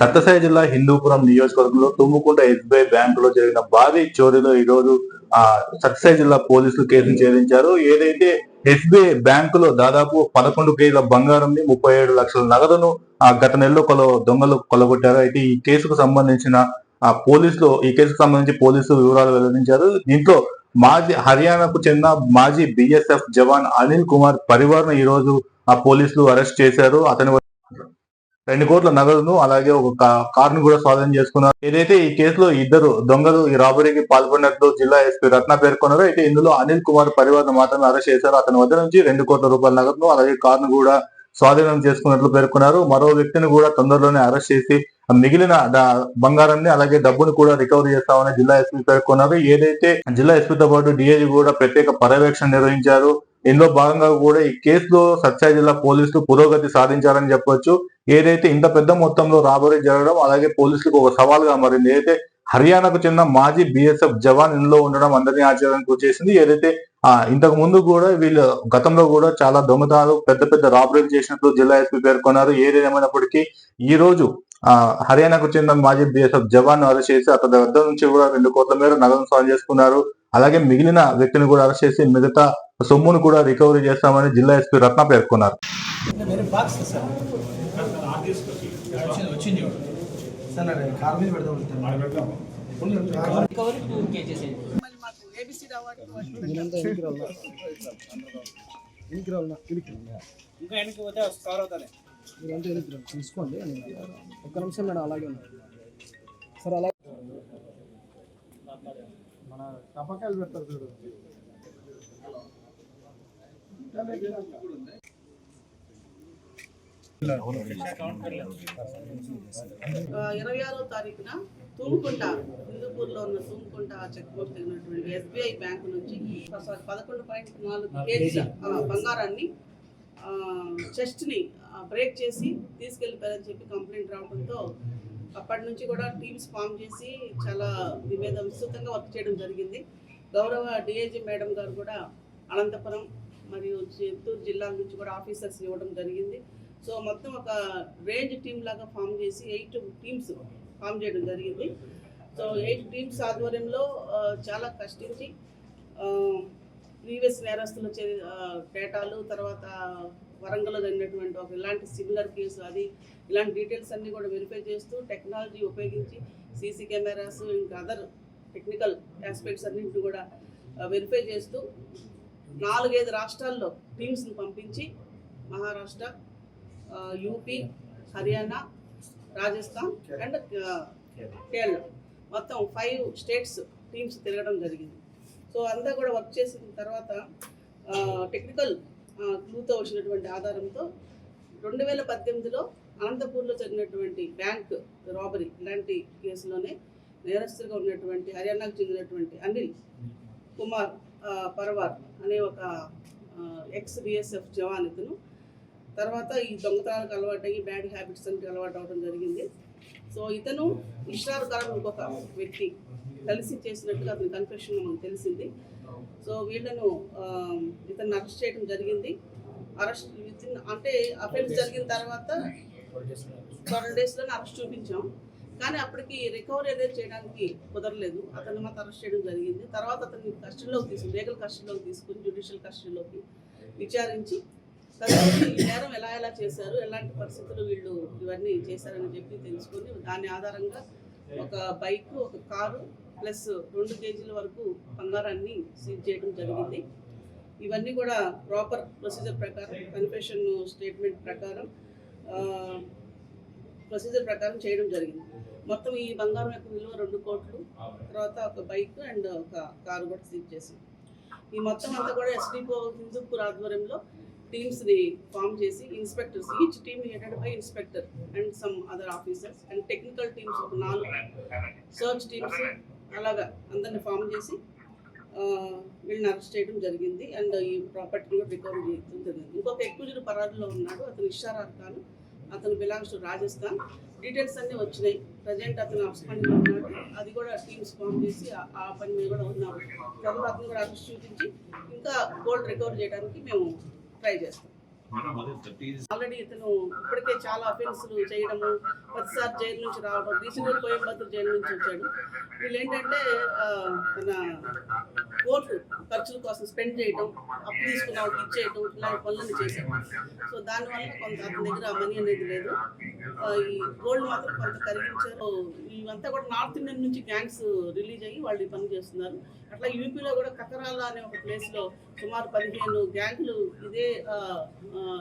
సత్యసాయి జిల్లా హిందూపురం నియోజకవర్గంలో తుమ్ముకుంట ఎస్బీఐ బ్యాంకులో జరిగిన భారీ చోరీలో ఈ రోజు ఆ సత్యసాయి జిల్లా పోలీసులు కేసును ఛేదించారు. ఏదైతే ఎస్బీఐ బ్యాంకులో దాదాపు పదకొండు కేజీల బంగారం ని ముప్పై ఏడు లక్షల నగదును ఆ గత నెలలో కొల దొంగలు కొలగొట్టారు. అయితే ఈ కేసుకు సంబంధించిన ఆ పోలీసులు ఈ కేసుకు సంబంధించి పోలీసులు వివరాలు వెల్లడించారు. దీంట్లో మాజీ హర్యానాకు చెందిన మాజీ బిఎస్ఎఫ్ జవాన్ అనిల్ కుమార్ పరివారం ఈ రోజు ఆ పోలీసులు అరెస్ట్ చేశారు. అతని రెండు కోట్ల నగదును అలాగే ఒక కార్ కారును కూడా స్వాధీనం చేసుకున్నారు. ఏదైతే ఈ కేసులో ఇద్దరు దొంగలు ఈ రాబరీకి పాల్పడినట్లు జిల్లా ఎస్పీ రత్న పేర్కొన్నారు అయితే ఇందులో అనిల్ కుమార్ పరివారం మాత్రమే అరెస్ట్ చేశారు. అతని వద్ద నుంచి రెండు కోట్ల రూపాయల నగదును అలాగే కారును కూడా స్వాధీనం చేసుకున్నట్లు పేర్కొన్నారు. మరో వ్యక్తిని కూడా తొందరలోనే అరెస్ట్ చేసి మిగిలిన బంగారాన్ని అలాగే డబ్బును కూడా రికవరీ చేస్తామని జిల్లా ఎస్పీ పేర్కొన్నారు. ఏదైతే జిల్లా ఎస్పీతో పాటు డిఐజీ కూడా ప్రత్యేక పర్యవేక్షణ నిర్వహించారు. ఇందులో భాగంగా కూడా ఈ కేసులో సత్యాయి జిల్లా పోలీసులు పురోగతి సాధించారని చెప్పొచ్చు. ఏదైతే ఇంత పెద్ద మొత్తంలో రాబరీ జరగడం అలాగే పోలీసులకు ఒక సవాల్గా మారింది. ఏదైతే హర్యానాకు చెందిన మాజీ బిఎస్ఎఫ్ జవాన్ ఇందులో ఉండడం అందరినీ ఆశ్చర్యానికి వచ్చేసింది ఏదైతే ఆ ఇంతకు ముందు కూడా వీళ్ళు గతంలో కూడా చాలా దొంగతనాలు పెద్ద పెద్ద రాబరీలు చేసినట్లు జిల్లా ఎస్పీ పేర్కొన్నారు. ఏదేమైనప్పటికీ ఈ రోజు ఆ హర్యానాకు చెందిన మాజీ బిఎస్ఎఫ్ జవాన్ అరెస్ట్ చేసి అతని వద్ద నుంచి కూడా రెండు కోట్ల మేర నగదు స్వాధీనం చేసుకున్నారు. అలాగే మిగిలిన వ్యక్తిని కూడా అరెస్ట్ చేసి మిగతా సొమ్మును కూడా రికవరీ చేస్తామని జిల్లా ఎస్పీ రత్న పేర్కొన్నారు. తీసుకోండి ఒక్క నిమిషం మేడం అలాగే ఉన్నారు సార్ అలా మన టపాకాయలు పెడతారు చూడు. ఇరవై ఆరో తారీఖున తుమ్కుంట హిందూపూర్లో ఉన్న తుమ్కుంట చెక్ పోస్ట్ అయినటువంటి ఎస్బీఐ బ్యాంకు నుంచి పదకొండు పాయింట్ నాలుగు కేజీ బంగారాన్ని చెస్ట్ని బ్రేక్ చేసి తీసుకెళ్ళిపోయారని చెప్పి కంప్లైంట్ రావడంతో అప్పటి నుంచి కూడా టీమ్స్ ఫామ్ చేసి చాలా దీని మీద విస్తృతంగా వర్క్ చేయడం జరిగింది. గౌరవ డిఐజీ మేడం గారు కూడా అనంతపురం మరియు చిత్తూరు జిల్లాల నుంచి కూడా ఆఫీసర్స్ ఇవ్వడం జరిగింది. సో మొత్తం ఒక రేంజ్ టీమ్ లాగా ఫామ్ చేసి ఎయిట్ టీమ్స్ ఫామ్ చేయడం జరిగింది. సో ఎయిట్ టీమ్స్ ఆధ్వర్యంలో చాలా కష్టించి ప్రీవియస్ నేరస్తులు వచ్చే కేటాలు డేటాలు తర్వాత వరంగల్లో జరిగినటువంటి ఒక ఇలాంటి సిమిలర్ కేసు అది. ఇలాంటి డీటెయిల్స్ అన్నీ కూడా వెరిఫై చేస్తూ టెక్నాలజీ ఉపయోగించి సీసీ కెమెరాస్ ఇంకా అదర్ టెక్నికల్ ఆస్పెక్ట్స్ అన్నింటిని కూడా వెరిఫై చేస్తూ నాలుగైదు రాష్ట్రాల్లో టీమ్స్ని పంపించి మహారాష్ట్ర యూపీ హర్యానా రాజస్థాన్ అండ్ కేరళ మొత్తం ఫైవ్ స్టేట్స్ టీమ్స్ తిరగడం జరిగింది. సో అంతా కూడా వర్క్ చేసిన తర్వాత టెక్నికల్ క్లూతో వచ్చినటువంటి ఆధారంతో రెండు వేల పద్దెనిమిదిలో అనంతపూర్లో జరిగినటువంటి బ్యాంక్ రాబరీ ఇలాంటి కేసులోనే నేరస్తుగా ఉన్నటువంటి హర్యానాకు చెందినటువంటి అనిల్ కుమార్ పర్వార్ అనే ఒక ఎక్స్ బిఎస్ఎఫ్ జవాన్ ఇతను. తర్వాత ఈ దొంగతనాలకు అలవాటు అయ్యి బ్యాడ్ హ్యాబిట్స్ అని అలవాటు అవడం జరిగింది. సో ఇతను ఇష్టారు కాలం ఇంకొక వ్యక్తి కలిసి చేసినట్టుగా అతని కన్ఫెషన్ మనకు తెలిసింది. సో వీళ్ళను ఇతను ఇతన్ని అరెస్ట్ చేయడం జరిగింది. అరెస్ట్ వితిన్ అంటే అఫెన్స్ జరిగిన తర్వాత ట్వెల్వ్ డేస్లోనే అరెస్ట్ చూపించాం. కానీ అప్పటికి రికవరీ అనేది చేయడానికి కుదరలేదు. అతన్ని మాత్రం అరెస్ట్ చేయడం జరిగింది. తర్వాత అతన్ని కస్టడీలోకి తీసుకుని లీగల్ కస్టడీలోకి తీసుకుని జ్యుడిషియల్ కస్టడీలోకి విచారించి తర్వాత ఈ నేరం ఎలా ఎలా చేశారు ఎలాంటి పరిస్థితులు వీళ్ళు ఇవన్నీ చేశారని చెప్పి తెలుసుకొని దాని ఆధారంగా ఒక బైక్ ఒక కారు ప్లస్ రెండు కేజీల వరకు బంగారాన్ని సీజ్ చేయడం జరిగింది. ఇవన్నీ కూడా ప్రాపర్ ప్రొసీజర్ ప్రకారం కన్ఫెషన్ స్టేట్మెంట్ ప్రకారం ప్రొసీజర్ ప్రకారం చేయడం జరిగింది. మొత్తం ఈ బంగారం యొక్క విలువ రెండు కోట్లు తర్వాత ఒక బైక్ అండ్ ఒక కారు కూడా సీజ్ చేసింది ఈ మొత్తం అంతా కూడా ఎస్డిపో హిందూపూర్ ఆధ్వర్యంలో టీమ్స్ని ఫామ్ చేసి inspectors each team headed by inspector and some other officers and technical teams ఒక నాలుగు సర్చ్ టీమ్స్ అలాగా అందరిని ఫామ్ చేసి వీళ్ళని అరెస్ట్ చేయడం జరిగింది. అండ్ ఈ ప్రాపర్టీని కూడా రికవరీ చేయడం జరిగింది. ఇంకొక ఎక్కువ పరారులో ఉన్నాడు. అతను ఇషారార్ ఖాన్. అతను బిలాంగ్స్ టు రాజస్థాన్. డీటెయిల్స్ అన్నీ వచ్చినాయి. ప్రజెంట్ అతను అప్స్పండిలో ఉన్నాడు. అది కూడా టీమ్స్ ఫామ్ చేసి ఆ- ఆ పని మీద కూడా ఉన్నాము తర్వాత అతను కూడా అరెస్ట్ చూపించి ఇంకా గోల్డ్ రికవర్ చేయడానికి మేము ట్రై చేస్తాం. ఆల్రెడీ ఇతను ఇప్పటికే చాలా అఫెన్స్లు చేయడము ప్రతిసారి జైలు నుంచి రావడం రీసెంట్గా కోయంబత్తూరు జైలు నుంచి వచ్చాడు. వీళ్ళు ఏంటంటే తన కోర్టు ఖర్చుల కోసం స్పెండ్ చేయడం అప్పు తీసుకున్న వాళ్ళకి ఇచ్చేయడం ఇలాంటి పనులను చేశాడు సో దానివల్ల కొంత అతని దగ్గర మనీ అనేది లేదు. ఈ గోల్డ్ మాత్రం కొంత కరిగించారు ఇవంతా కూడా నార్త్ ఇండియన్ నుంచి గ్యాంగ్స్ రిలీజ్ అయ్యి వాళ్ళు పని చేస్తున్నారు. అట్లా యూపీలో కూడా కతరాల అనే ఒక ప్లేస్లో సుమారు పదిహేను గ్యాంగ్లు ఇదే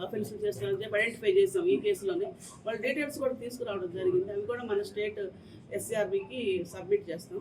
అఫెన్స్ చేస్తున్నారు. చెప్పి ఐడెంటిఫై చేసాం ఈ కేసులోనే. వాళ్ళ డీటెయిల్స్ కూడా తీసుకురావడం జరిగింది. అవి కూడా మన స్టేట్ ఎస్ఆర్బికి సబ్మిట్ చేస్తాం.